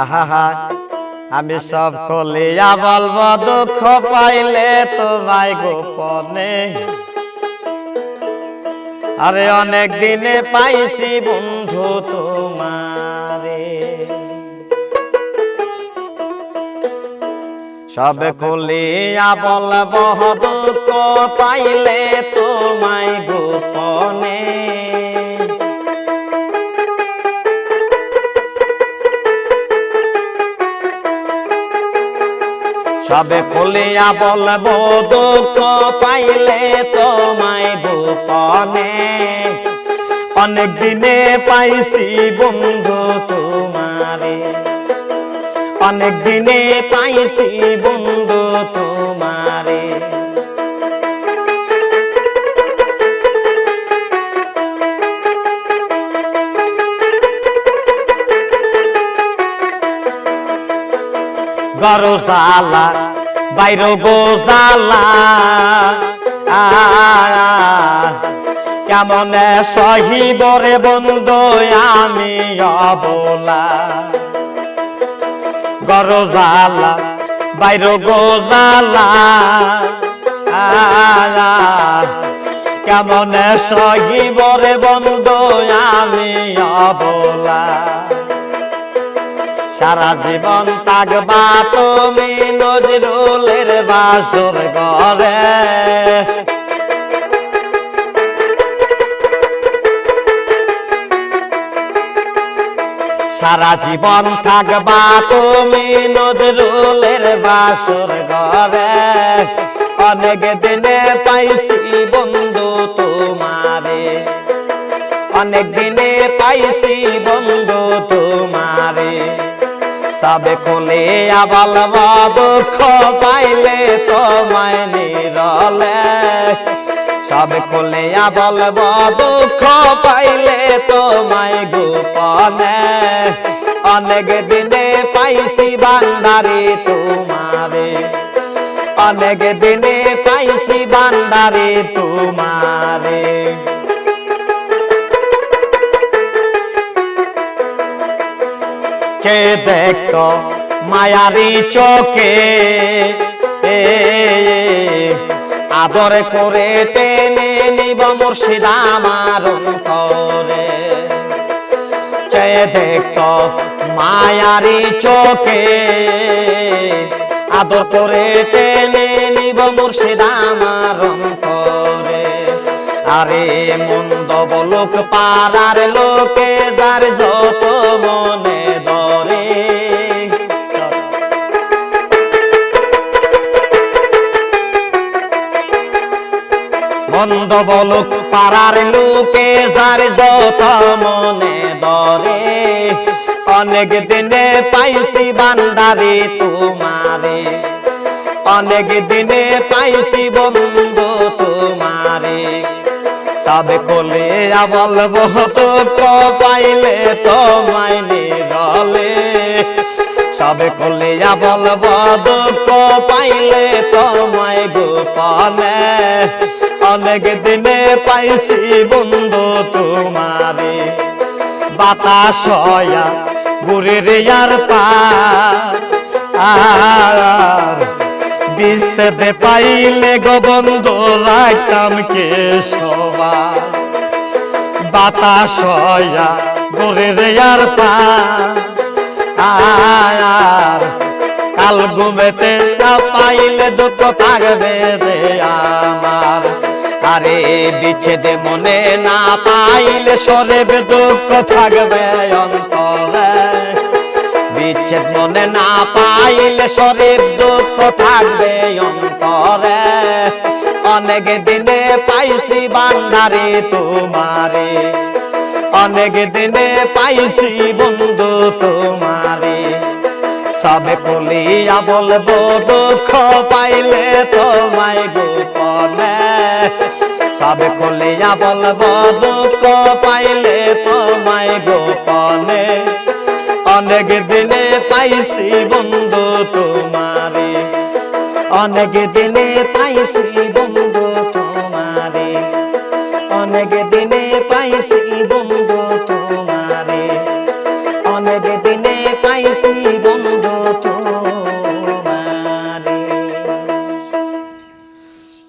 আহা আমি সব খুলিয়া বলব, দুঃখ পাইলে তোমায় গোপনে। আরে অনেক দিনে পাইছি বন্ধু তোমারে। সব খুলিয়া বলব, দুঃখ পাইলে তোমায় গোপনে। সবে খুলিয়া বলব, দুঃখ পাইলে তোমায় গোপনে। অনেক দিনে পাইছি বন্ধু তোমারে। অনেক দিনে পাইছি বন্ধু তোমারে। গরজালা বাইর গোজালা কেমন সহিবরে বন্ধু, আমি অবলা। গরজালা বাইর গোজালা কেমন সহিবরে বন্ধু, আমি অবলা। সারা জীবন থাকবা তুমি নজরুলের বাসর ঘরে। সারা জীবন থাকবা তুমি নজরুলের বাসর ঘরে। অনেক দিনে পাইছি বন্ধু তোমারে। অনেক দিনে পাইছি বন্ধু তোমারে। সবে খুলে আবাল দুঃখ পাইলে তোমায় নিরলে। সবে খুলে আবাল দুঃখ পাইলে তোমায় গোপনে। অনেক দিনে পাইছি বান্দারে তোমারে। অনেক দিনে পাইছি বান্দারে তোমারে। চে দেখত মায়ারি চোখে। আদর করে টেনে নিব মুর্শিদ আমার অন্তরে। চে দেখত মায়ারি চোখে। আদর করে টেনে নিব মুর্শিদ আমার অন্তরে। আরে মন্দ বলুক পাড়ার লোকে যার যত মনে ধরে। মন্দ বলুক পাড়ার লোকে যার যত মনে ধরে। অনেক দিনে পাইছি বান্দারে তোমারে। অনেক দিনে পাইছি বন্ধু তোমারে সব কোলে বলব তো পাইলে তোমায় নিরলে সব কোলে বলব দুঃখ পাইলে তোমায় গোপনে অনেক দিনে পাইছি বন্ধু তোমারে। বাতাস গুরের ইয়ার পা। আর বিচ্ছেদে পাইলে গোবন্ধ রাখতাম কে বাতাস আর কাল ঘুমেতে না পাইলে দুঃখ থাকবে রে আমার। আরে বিচ্ছেদে মনে না পাইলে সরেবে দুঃখ থাকবে বিচ্ছেদ মনে না পাইলে শরীর দুঃখ থাকবে অন্তরে। অনেক দিনে পাইছি বান্দারে তোমারে। অনেক দিনে পাইছি বন্ধু তোমারে। সবে কলিয়া বলব, দুঃখ পাইলে তোমায় গোপনে। সবে কলিয়া বলব, দুঃখ পাইলে তোমায় গোপনে। অনেক পাইছি বন্ধু তোমারে। অনেক দিনে পাইছি বন্ধু